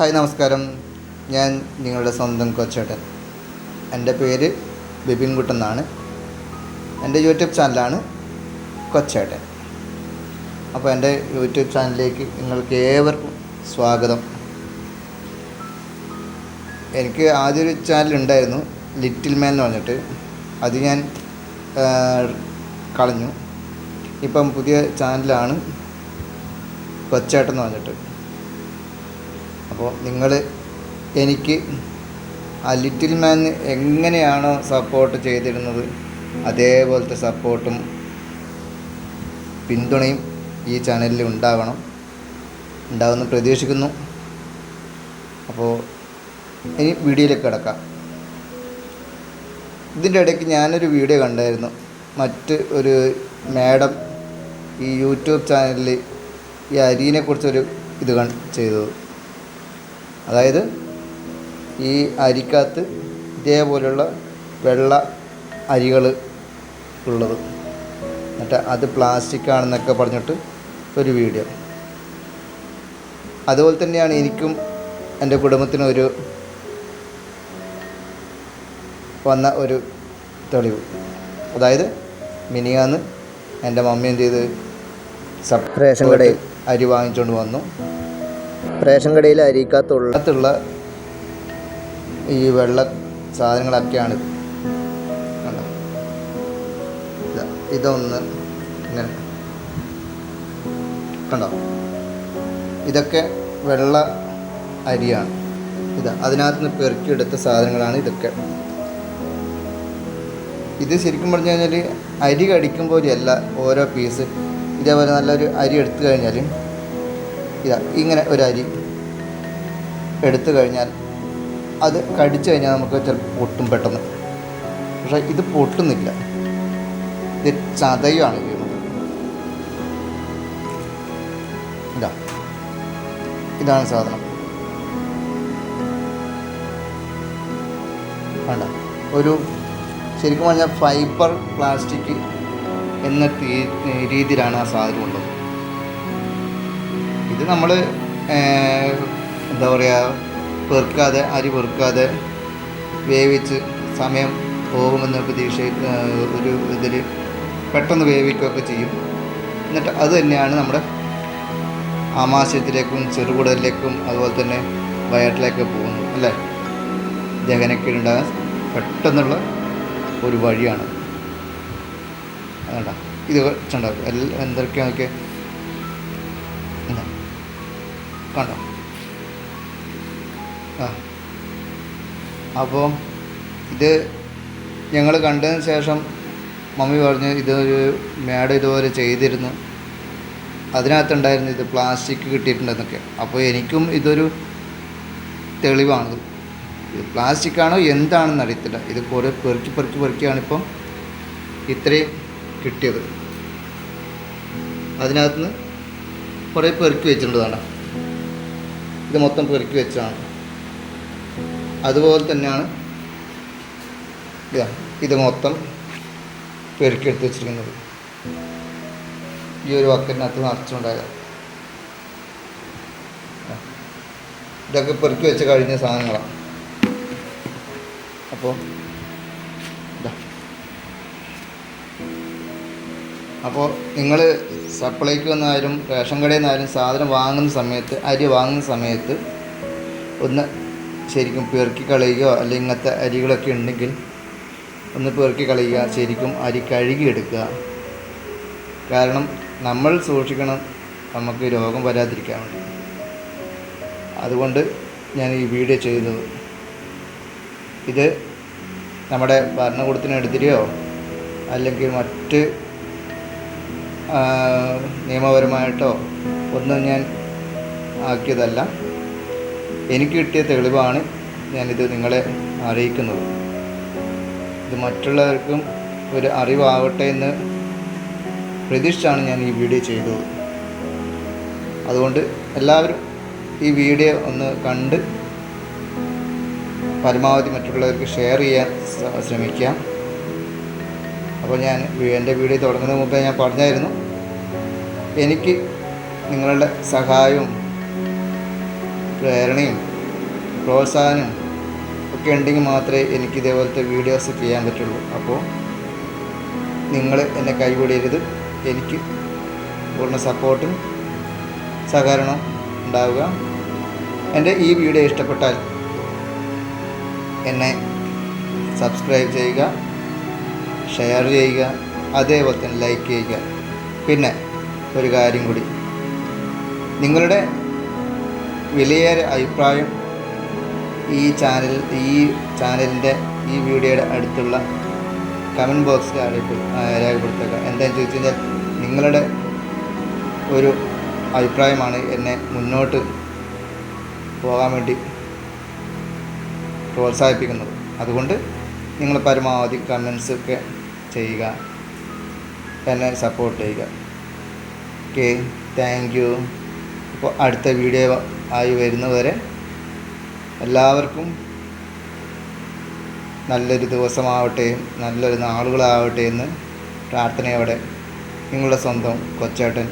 Hi നമസ്കാരം. ഞാൻ നിങ്ങളുടെ സ്വന്തം കൊച്ചേട്ടൻ. എന്റെ പേര് ബിപിൻ കുട്ടെന്നാണ് എന്റെ യൂട്യൂബ് ചാനലാണ് കൊച്ചേട്ടൻ. അപ്പോൾ എന്റെ യൂട്യൂബ് ചാനലിലേക്ക് നിങ്ങൾക്ക് ഏവർക്കും സ്വാഗതം. എനിക്ക് ആദ്യൊരു ചാനൽ ഉണ്ടായിരുന്നു ലിറ്റിൽ മാൻ എന്ന് പറഞ്ഞിട്ട്. അത് ഞാൻ കളഞ്ഞു. ഇപ്പം പുതിയ ചാനലാണ് കൊച്ചേട്ടൻ എന്ന് പറഞ്ഞിട്ട്. അപ്പോൾ നിങ്ങൾ എനിക്ക് ആ ലിറ്റിൽ മാൻ എങ്ങനെയാണോ സപ്പോർട്ട് ചെയ്തിരുന്നത് അതേപോലത്തെ സപ്പോർട്ടും പിന്തുണയും ഈ ചാനലിൽ ഉണ്ടാവണം. ഉണ്ടാവുമെന്ന് പ്രതീക്ഷിക്കുന്നു. അപ്പോൾ ഇനി വീഡിയോയിലേക്ക് കിടക്കാം. ഇതിന്റെ ഇടയ്ക്ക് ഞാനൊരു വീഡിയോ കണ്ടായിരുന്നു. മറ്റ് ഒരു മാഡം ഈ യൂട്യൂബ് ചാനലിൽ ഈ അരീനെക്കുറിച്ചൊരു ഇത് ചെയ്തത്. അതായത് ഈ അരിക്കകത്ത് ഇതേപോലെയുള്ള വെള്ള അരികൾ ഉള്ളത്. എന്നിട്ട് അത് പ്ലാസ്റ്റിക് ആണെന്നൊക്കെ പറഞ്ഞിട്ട് ഒരു വീഡിയോ അതുപോലെ തന്നെയാണ് എനിക്കും എന്റെ കുടുംബത്തിനും ഒരു വന്ന ഒരു തെളിവ്. അതായത് മിനിയാന്ന് എന്റെ മമ്മി എന്ത് ചെയ്ത് സപ്രേഷൻ കടയിൽ അരി വാങ്ങിച്ചുകൊണ്ട് വന്നു. റേഷൻ കടയിൽ അരിക്കകത്തുള്ള ഈ വെള്ള സാധനങ്ങളൊക്കെയാണ്. ഇതൊന്ന് ഇങ്ങനെ കണ്ടോ? ഇതൊക്കെ വെള്ള അരിയാണ്. ഇത് അതിനകത്ത് നിന്ന് പെറുക്കിയെടുത്ത സാധനങ്ങളാണ് ഇതൊക്കെ. ഇത് ശരിക്കും പറഞ്ഞു കഴിഞ്ഞാൽ അരി കടിക്കുമ്പോഴല്ല ഓരോ പീസ് ഇതേപോലെ നല്ലൊരു അരി എടുത്തു കഴിഞ്ഞാൽ ഇതാ ഇങ്ങനെ ഒരു അരി എടുത്തു കഴിഞ്ഞാൽ അത് കടിച്ചു കഴിഞ്ഞാൽ നമുക്ക് ചിലപ്പോൾ പൊട്ടും പെട്ടെന്ന്. പക്ഷേ ഇത് പൊട്ടുന്നില്ല. ഇത് ചതയുമാണ് ചെയ്യുന്നത്. ഇതാ ഇതാണ് സാധനം. വേണ്ട ഒരു ശരിക്കും പറഞ്ഞാൽ ഫൈബർ പ്ലാസ്റ്റിക് എന്ന രീതിയിലാണ് ആ സാധനം ഉള്ളത്. ഇത് നമ്മൾ എന്താ പറയുക പെറുക്കാതെ അരി പെറുക്കാതെ വേവിച്ച് സമയം പോകുമെന്ന പ്രതീക്ഷ ഒരു ഇതിൽ പെട്ടെന്ന് വേവിക്കുകയൊക്കെ ചെയ്യും. എന്നിട്ട് അത് തന്നെയാണ് നമ്മുടെ ആമാശയത്തിലേക്കും ചെറുകുടലിലേക്കും അതുപോലെ തന്നെ വയറ്റിലേക്ക് പോകുന്നത് അല്ലേ? ദഹനക്കേടുണ്ടാകാൻ പെട്ടെന്നുള്ള ഒരു വഴിയാണ്. അതുകൊണ്ടാ ഇത് വെച്ചുണ്ടാക്കും എല്ലാം എന്തൊക്കെയാണൊക്കെ കണ്ടോ? ആ. അപ്പോൾ ഇത് ഞങ്ങൾ കണ്ടതിന് ശേഷം മമ്മി പറഞ്ഞു ഇതൊരു മേഡം ഇതുപോലെ ചെയ്തിരുന്നു. അതിനകത്തുണ്ടായിരുന്നു ഇത് പ്ലാസ്റ്റിക് കിട്ടിയിട്ടുണ്ടെന്നൊക്കെ. അപ്പോൾ എനിക്കും ഇതൊരു തെളിവാണ്. ഇത് പ്ലാസ്റ്റിക്കാണോ എന്താണെന്ന് അറിയത്തില്ല. ഇത് കുറേ പെറുക്കി പെറുക്കി പെറുക്കിയാണ് ഇപ്പം ഇത്രയും കിട്ടിയത്. അതിനകത്തുനിന്ന് കുറേ പെറുക്കി വെച്ചിട്ടുള്ളതാണ് ഇത് മൊത്തം പെറുക്കി വെച്ചാണ്. അതുപോലെ തന്നെയാണ് ഇതാ മൊത്തം പെറുക്കിയെടുത്ത് വെച്ചിരിക്കുന്നത്. ഈ ഒരു വക്കറ്റിനകത്ത് നിറച്ചുണ്ടായതാണ് ഇതൊക്കെ പെറുക്കി വെച്ച് കഴിഞ്ഞ സാധനങ്ങളാണ് അപ്പോൾ അപ്പോൾ നിങ്ങൾ സപ്ലൈക്ക് വന്നാലും റേഷൻ കടയിൽ നിന്നായാലും സാധനം വാങ്ങുന്ന സമയത്ത് അരി വാങ്ങുന്ന സമയത്ത് ഒന്ന് ശരിക്കും പെറുക്കി കളയുകയോ അല്ലെങ്കിൽ ഇങ്ങനത്തെ അരികളൊക്കെ ഉണ്ടെങ്കിൽ ഒന്ന് പെറുക്കി കളയുക ശരിക്കും അരി കഴുകിയെടുക്കുക. കാരണം നമ്മൾ സൂക്ഷിക്കണം നമുക്ക് രോഗം വരാതിരിക്കാൻ വേണ്ടി. അതുകൊണ്ട് ഞാൻ ഈ വീഡിയോ ചെയ്തത്. ഇത് നമ്മുടെ ഭരണകൂടത്തിനെതിരെയോ അല്ലെങ്കിൽ മറ്റ് നിയമപരമായിട്ടോ ഒന്നും ഞാൻ ആക്കിയതല്ല. എനിക്ക് കിട്ടിയ തെളിവാണ് ഞാനിത് നിങ്ങളെ അറിയിക്കുന്നത്. ഇത് മറ്റുള്ളവർക്കും ഒരു അറിവാവട്ടെ എന്ന് പ്രതീക്ഷിച്ചാണ് ഞാൻ ഈ വീഡിയോ ചെയ്തത്. അതുകൊണ്ട് എല്ലാവരും ഈ വീഡിയോ ഒന്ന് കണ്ട് പരമാവധി മറ്റുള്ളവർക്ക് ഷെയർ ചെയ്യാൻ ശ്രമിക്കാം അപ്പോൾ ഞാൻ എന്റെ വീഡിയോ തുടങ്ങുന്നതിന് മുമ്പേ ഞാൻ പറഞ്ഞായിരുന്നു എനിക്ക് നിങ്ങളുടെ സഹായവും പ്രേരണയും പ്രോത്സാഹനവും ഒക്കെ ഉണ്ടെങ്കിൽ മാത്രമേ എനിക്ക് ഇതേപോലത്തെ വീഡിയോസ് ചെയ്യാൻ പറ്റുള്ളൂ. അപ്പോൾ നിങ്ങൾ എന്നെ കൈവിടരുത്. എനിക്ക് പൂർണ സപ്പോർട്ടും സഹകരണവും ഉണ്ടാവുക. എന്റെ ഈ വീഡിയോ ഇഷ്ടപ്പെട്ടാൽ എന്നെ സബ്സ്ക്രൈബ് ചെയ്യുക. ഷെയർ ചെയ്യുക അതേപോലെ തന്നെ ലൈക്ക് ചെയ്യുക. പിന്നെ ഒരു കാര്യം കൂടി. നിങ്ങളുടെ വിലയേറെ അഭിപ്രായം ഈ ചാനൽ ഈ ചാനലിന്റെ ഈ വീഡിയോയുടെ അടുത്തുള്ള കമന്റ് ബോക്സിൽ രേഖപ്പെടുത്തുക. എന്താണെന്ന് ചോദിച്ചു കഴിഞ്ഞാൽ നിങ്ങളുടെ ഒരു അഭിപ്രായമാണ് എന്നെ മുന്നോട്ട് പോകാൻ വേണ്ടി പ്രോത്സാഹിപ്പിക്കുന്നത്. അതുകൊണ്ട് നിങ്ങൾ പരമാവധി കമൻസ് ഒക്കെ ചെയ്യുക. എന്നെ സപ്പോർട്ട് ചെയ്യുക. ഓക്കെ താങ്ക് യു അപ്പോൾ അടുത്ത വീഡിയോ ആയി വരുന്നവരെ എല്ലാവർക്കും നല്ലൊരു ദിവസമാവട്ടെ നല്ലൊരു നാളുകളാവട്ടെ എന്ന് പ്രാർത്ഥനയോടെ നിങ്ങളുടെ സ്വന്തം കൊച്ചേട്ടൻ